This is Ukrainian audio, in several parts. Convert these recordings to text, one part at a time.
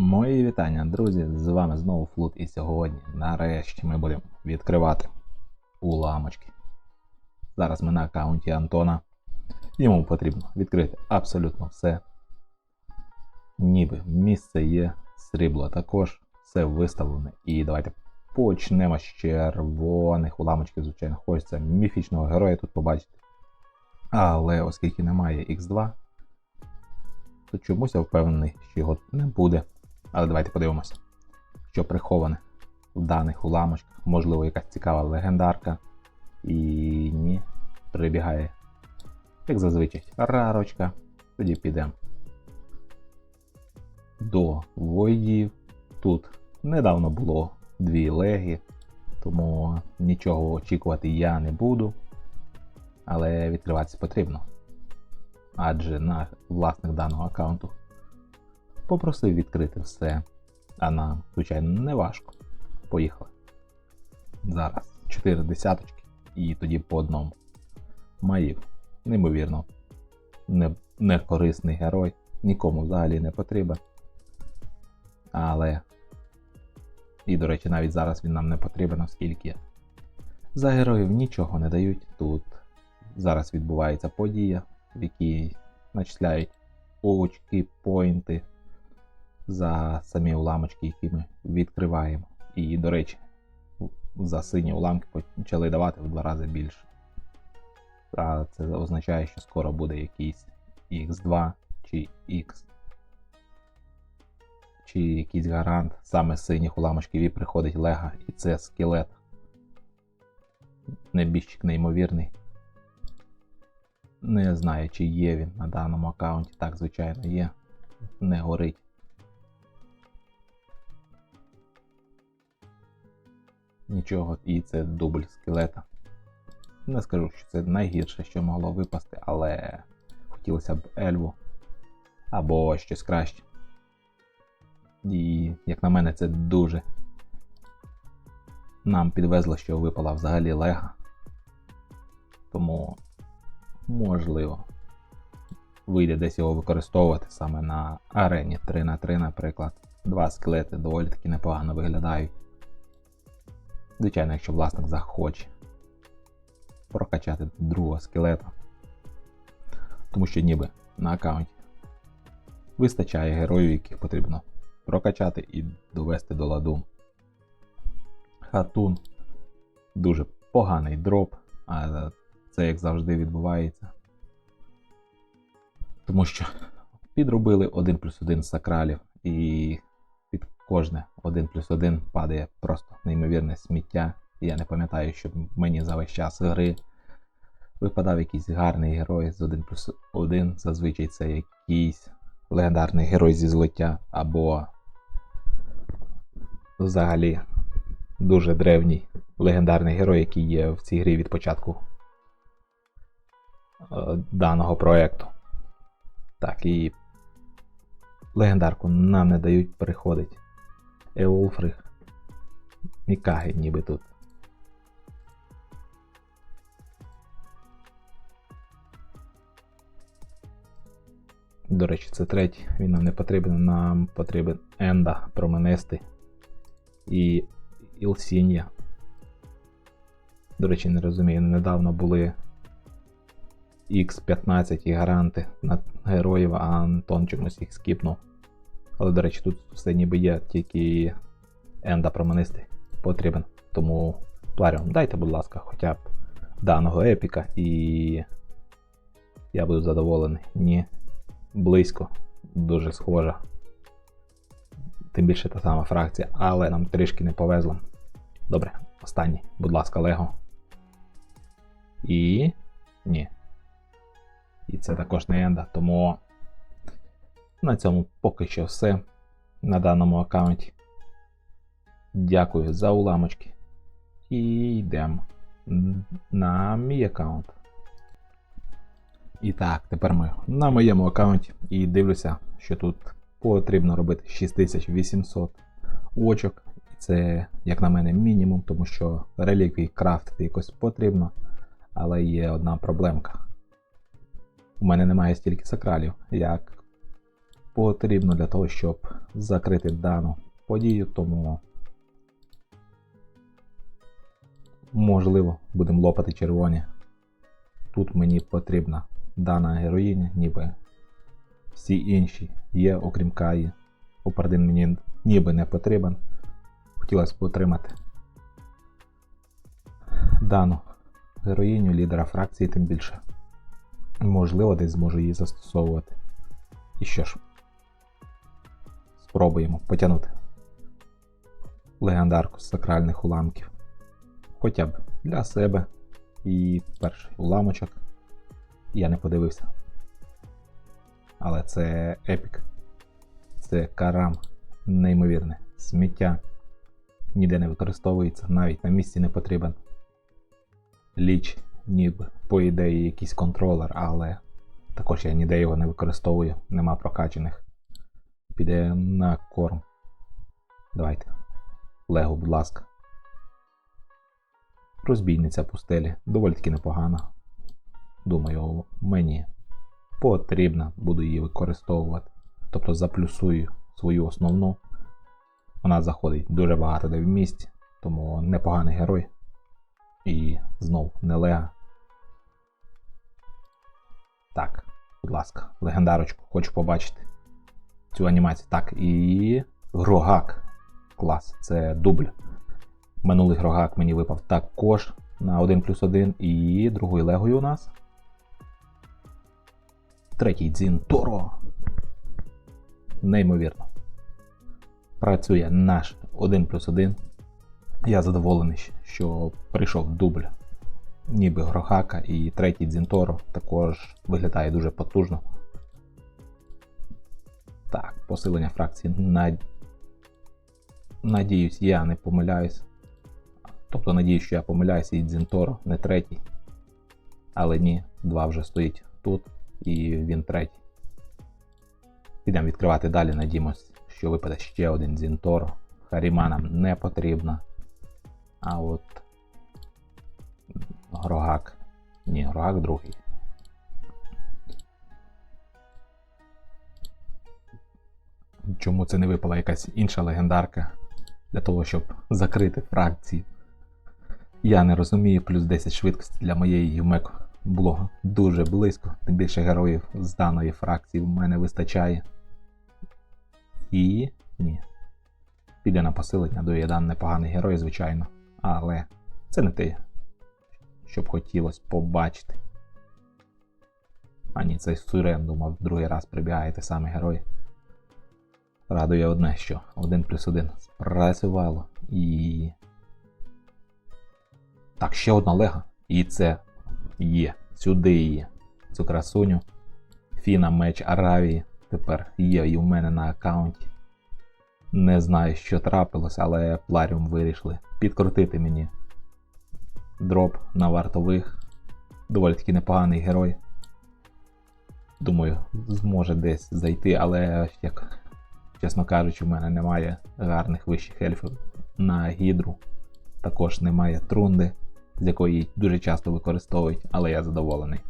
Мої вітання, друзі! З вами знову Флут, і сьогодні, нарешті, ми будемо відкривати уламочки. Зараз ми на аккаунті Антона. Йому потрібно відкрити абсолютно все. Ніби місце є, срібло також, все виставлене. І давайте почнемо з червоних уламочків, звичайно, хочеться міфічного героя тут побачити. Але оскільки немає Х2, то чомусь я впевнений, що його не буде. Але давайте подивимося, що приховане в даних уламочках. Можливо, якась цікава легендарка. І ні, прибігає, як зазвичай, рарочка. Тоді підемо до воїв. Тут недавно було дві легі, тому нічого очікувати я не буду. Але відкриватися потрібно. Адже на власник даного аккаунту попросив відкрити все. А нам, звичайно, не важко. Поїхали. Зараз 4 десяточки і тоді по одному. Маїв, неймовірно, не, не корисний герой, нікому взагалі не потрібен. Але. І, до речі, навіть зараз він нам не потрібен, оскільки за героїв нічого не дають. Тут зараз відбувається подія, в якій начисляють очки, поінти за самі уламочки, які ми відкриваємо. І, до речі, за сині уламки почали давати в два рази більше. А це означає, що скоро буде якийсь X2 чи X. Чи якийсь гарант саме з синіх уламочків і приходить Лего, і це скелет. Небіжчик неймовірний. Не знаю, чи є він на даному аккаунті. Так, звичайно, є. Не горить. Нічого, і це дубль скелета. Не скажу, що це найгірше, що могло випасти, але хотілося б ельву або щось краще. І, як на мене, це дуже нам підвезло, що випала взагалі лега. Тому можливо вийде десь його використовувати саме на арені 3 на 3 наприклад. Два скелети доволі таки непогано виглядають. Звичайно, якщо власник захоче прокачати другого скелета. Тому що ніби на аккаунті вистачає героїв, яких потрібно прокачати і довести до ладу. Хатун дуже поганий дроп, а це як завжди відбувається. Тому що підробили 1 плюс 1 сакралів і кожне 1 плюс 1 падає просто неймовірне сміття. Я не пам'ятаю, щоб мені за весь час гри випадав якийсь гарний герой з 1 плюс 1. Зазвичай це якийсь легендарний герой зі злиття, або взагалі дуже древній легендарний герой, який є в цій грі від початку е, даного проекту. Так, і легендарку нам не дають приходить. Еолфрих. Мікаги ніби тут. До речі, це третій, він нам не потрібен, нам потрібен Енда променистий і Ілсінія. До речі, не розумію, недавно були X15 і гаранти на героїв, а Антон чомусь їх скіпнув. Але, до речі, тут все ніби є, тільки Енда променистий потрібен. Тому Пларіон, дайте, будь ласка, хоча б даного епіка, і я буду задоволений. Ні, близько, дуже схожа. Тим більше та сама фракція, але нам трішки не повезло. Добре, останній, будь ласка, Лего. І. Ні. І це також не енда, тому на цьому поки що все на даному аккаунті. Дякую за уламочки. І йдемо на мій аккаунт. І так, тепер ми на моєму аккаунті і дивлюся, що тут потрібно робити 6800 очок. Це, як на мене, мінімум, тому що реліквії крафтити якось потрібно. Але є одна проблемка. У мене немає стільки сакралів, як потрібно для того, щоб закрити дану подію, тому можливо будемо лопати червоні. Тут мені потрібна дана героїня, ніби всі інші є, окрім Каї. Опардин мені ніби не потрібен. Хотілося б отримати дану героїню лідера фракції, тим більше. Можливо, десь зможу її застосовувати. І що ж, спробуємо потягнути легендарку з сакральних уламків. Хоча б для себе. І перший уламочок я не подивився. Але це епік. Це карам неймовірне. Сміття ніде не використовується, навіть на місці не потрібен. Ліч, ніби, по ідеї, якийсь контролер, але також я ніде його не використовую, нема прокачаних. Піде на корм. Давайте. Лего, будь ласка. Розбійниця пустелі доволі таки непогана. Думаю, мені потрібна, буду її використовувати. Тобто заплюсую свою основну. Вона заходить дуже багато де в місті, тому непоганий герой. І знов не лега. Так, будь ласка, легендарочку, хочу побачити цю анімацію. Так, і. Грогак. Клас, це дубль. Минулий грогак мені випав також на 1 плюс 1. І другою легою у нас. Третій дзін Торо. Неймовірно. Працює наш 1 плюс 1. Я задоволений, що прийшов дубль ніби Грохака і третій Дзінторо також виглядає дуже потужно. Так, посилення фракції. Над... Надіюсь, я не помиляюсь. Тобто надіюсь, що я помиляюся і Дзінторо не третій. Але ні, два вже стоїть тут і він третій. Підемо відкривати далі, надіємось, що випаде ще один Дзінторо. Харіма нам не потрібна. А от Грогак. Ні, Грогак другий. Чому це не випала якась інша легендарка для того, щоб закрити фракції? Я не розумію, плюс 10 швидкості для моєї Юмеко було дуже близько, тим більше героїв з даної фракції в мене вистачає. І ні. Піде на посилення, до Єдан непоганий герой, звичайно. Але це не те, що б хотілося побачити. А ні, цей Сурен, думав, другий раз прибігає той самий герой. Радує одне, що 1 плюс 1 спрацювало і. Так, ще одна лега. І це є. Сюди є. Цю красуню. Фіна меч Аравії. Тепер є і у мене на аккаунті. Не знаю, що трапилось, але Пларіум вирішили підкрутити мені дроп на вартових. Доволі таки непоганий герой. Думаю, зможе десь зайти, але, як, чесно кажучи, в мене немає гарних вищих ельфів на гідру. Також немає трунди, з якої дуже часто використовують, але я задоволений.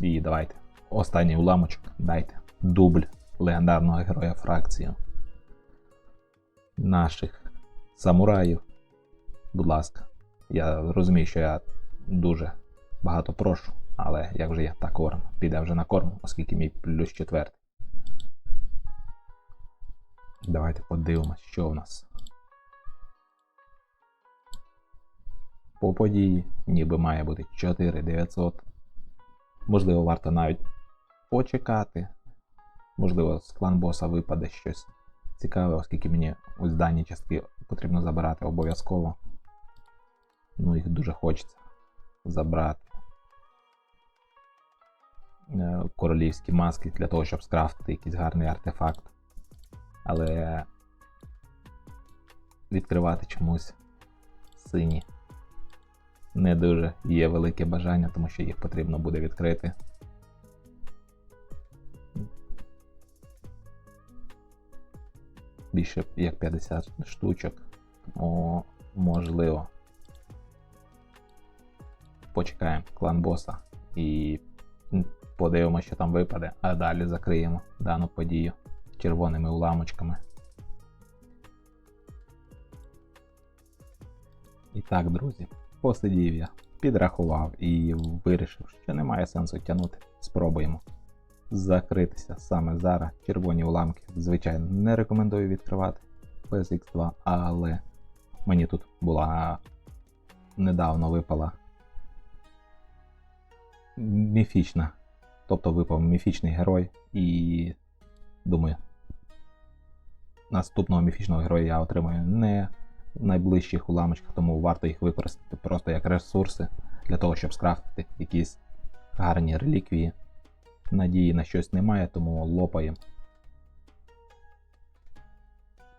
І давайте. Останній уламочок дайте. Дубль легендарного героя фракції. Наших самураїв. Будь ласка, я розумію, що я дуже багато прошу, але як вже є, так корм. Піде вже на корм, оскільки мій плюс четвертий. Давайте подивимось, що у нас. По події, ніби має бути 4900. Можливо, варто навіть почекати. Можливо, з клан боса випаде щось цікаве, оскільки мені ось дані частки потрібно забирати обов'язково. Ну, їх дуже хочеться забрати. Е, королівські маски для того, щоб скрафтити якийсь гарний артефакт. Але відкривати чомусь сині. Не дуже є велике бажання, тому що їх потрібно буде відкрити. Більше як 50 штучок. О, можливо почекаємо клан боса і Подивимося, що там випаде, а далі закриємо дану подію червоними уламочками. І так, друзі, посидів я, підрахував і вирішив, що немає сенсу тягнути. Спробуємо закритися саме зараз. Червоні уламки, звичайно, не рекомендую відкривати без X2, але мені тут була недавно випала міфічна. Тобто випав міфічний герой, і думаю, наступного міфічного героя я отримаю не в найближчих уламочках, тому варто їх використати просто як ресурси для того, щоб скрафтити якісь гарні реліквії. Надії на щось немає, тому лопаємо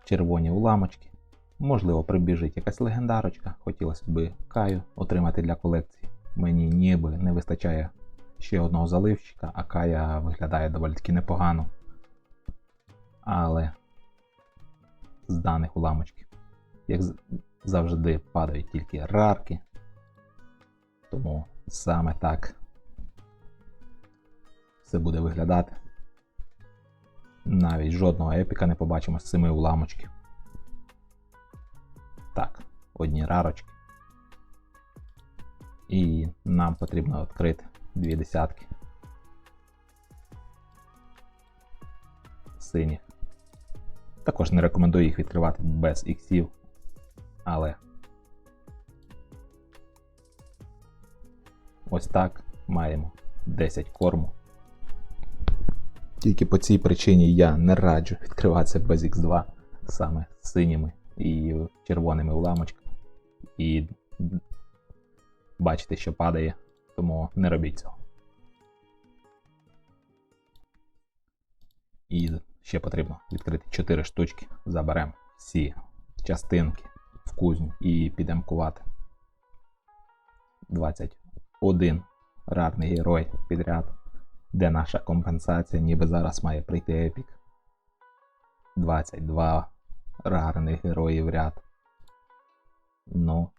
червоні уламочки. Можливо, прибіжить якась легендарочка, хотілося б каю отримати для колекції. Мені ніби не вистачає ще одного заливщика, а кая виглядає доволі таки непогано. Але з даних уламочків, як завжди, падають тільки рарки. Тому саме так все буде виглядати. Навіть жодного епіка не побачимо з цими уламочків. Так, одні рарочки. І нам потрібно відкрити дві десятки. Синіх. Також не рекомендую їх відкривати без іксів, але ось так маємо 10 корму. Тільки по цій причині я не раджу відкриватися без X2 саме з синіми і червоними уламочками. І бачите, що падає, тому не робіть цього. Ще потрібно відкрити 4 штучки. Заберемо всі частинки в кузню і підемо кувати. 21 рарний герой підряд. Де наша компенсація, ніби зараз має прийти епік. 22 рарних героїв ряд. Ну.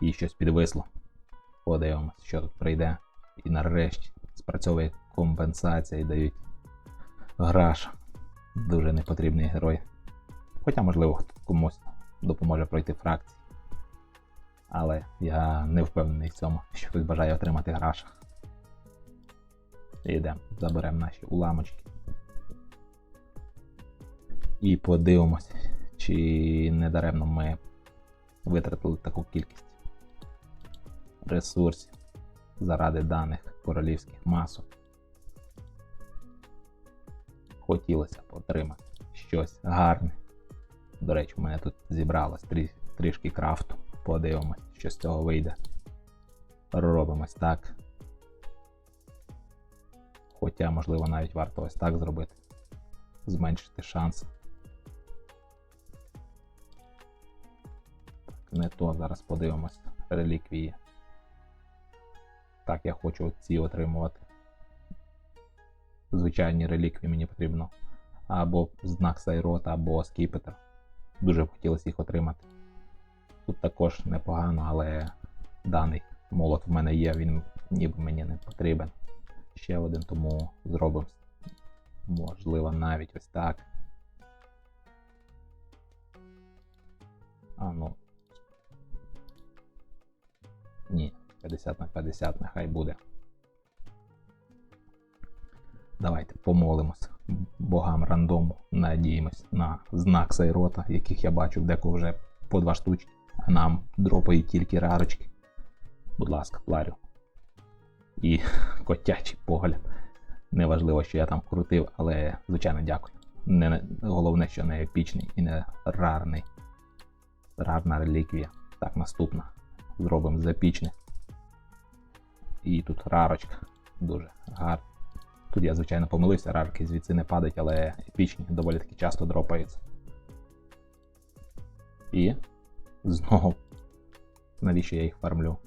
І щось підвисло. Подивимось, що тут прийде. І нарешті спрацьовує компенсація і дають граш. Дуже непотрібний герой. Хоча, можливо, комусь допоможе пройти фракції. Але я не впевнений в цьому, що хтось бажає отримати граша. Йдемо, заберемо наші уламочки. І подивимося, чи не даремно ми витратили таку кількість ресурсів заради даних королівських масок. Хотілося б отримати щось гарне. До речі, у мене тут зібралось трі, трішки крафту. Подивимось, що з цього вийде. Робимось так. Хоча, можливо, навіть варто ось так зробити. Зменшити шанс. Не то, зараз подивимось реліквії. Так, я хочу ці отримувати. Звичайні реліквії мені потрібно. Або знак Сайрота, або скіпетр. Дуже б хотілося їх отримати. Тут також непогано, але даний молот в мене є, він ніби мені не потрібен ще один, тому зробимо, можливо, навіть ось так. А ну. Ні, 50 на 50 нехай буде. Давайте помолимось богам рандому. Надіємось на знак Сайрота, яких я бачу деко вже по два штучки, а нам дропають тільки рарочки. Будь ласка, пларю і котячий погляд. Неважливо, що я там крутив, але, звичайно, дякую. Не, Головне, що не епічний і не рарний. Рарна реліквія. Так, наступна. Зробимо з епічних. І тут рарочка. Дуже гарна. Тут я, звичайно, помилився, рарки звідси не падають, але епічні доволі таки часто дропаються. І знову, навіщо я їх фармлю?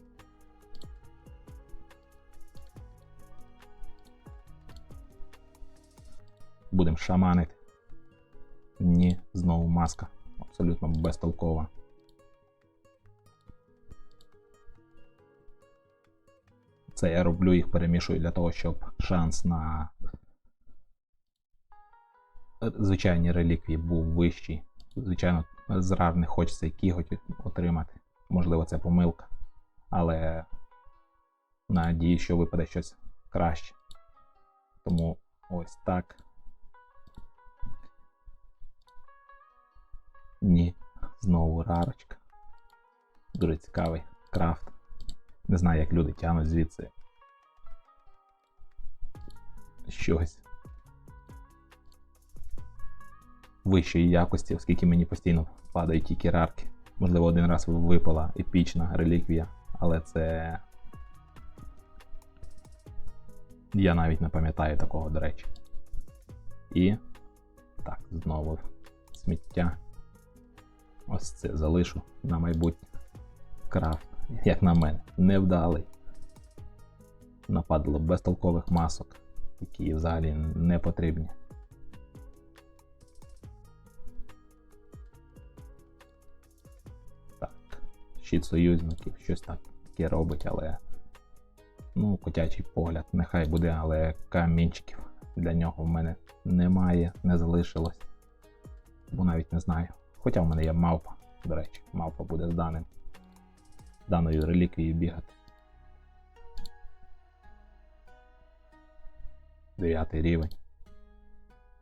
Будемо шаманити. Ні, знову маска. Абсолютно безтолкова. Це я роблю їх, перемішую для того, щоб шанс на звичайні реліквії був вищий. Звичайно, з рар не хочеться і кіготь отримати. Можливо, це помилка. Але надію, що випаде щось краще. Тому ось так. Ні, знову рарочка. Дуже цікавий крафт. Не знаю, як люди тягнуть звідси щось вищої якості, оскільки мені постійно падають тільки рарки. Можливо, один раз випала епічна реліквія, але це. Я навіть не пам'ятаю такого, до речі. І. Так, знову сміття. Ось це залишу на майбутнє. Крафт, як на мене, невдалий. Нападало безтолкових масок, які взагалі не потрібні. Так, щит союзників, щось так таке робить, але. Ну, котячий погляд, нехай буде, але камінчиків для нього в мене немає, не залишилось. Бо навіть не знаю. Хоча в мене є мавпа, до речі, мавпа буде з даним даною реліквією бігати. Дев'ятий рівень.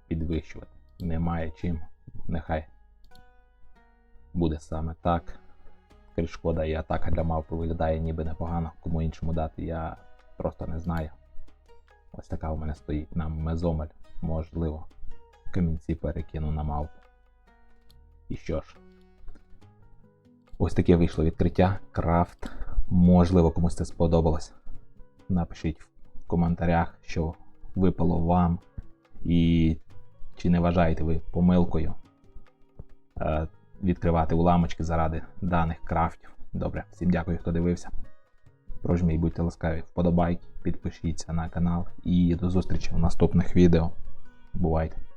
Підвищувати. Немає чим. Нехай буде саме так. Шкода і атака для мавпи виглядає ніби непогано, кому іншому дати, я просто не знаю. Ось така у мене стоїть на мезомель, можливо. Камінці перекину на мавпу. І що ж? Ось таке вийшло відкриття. Крафт. Можливо, комусь це сподобалось. Напишіть в коментарях, що випало вам. І чи не вважаєте ви помилкою е, відкривати уламочки заради даних крафтів. Добре, всім дякую, хто дивився. Прожміть, будьте ласкаві, вподобайки, підпишіться на канал і до зустрічі в наступних відео. Бувайте!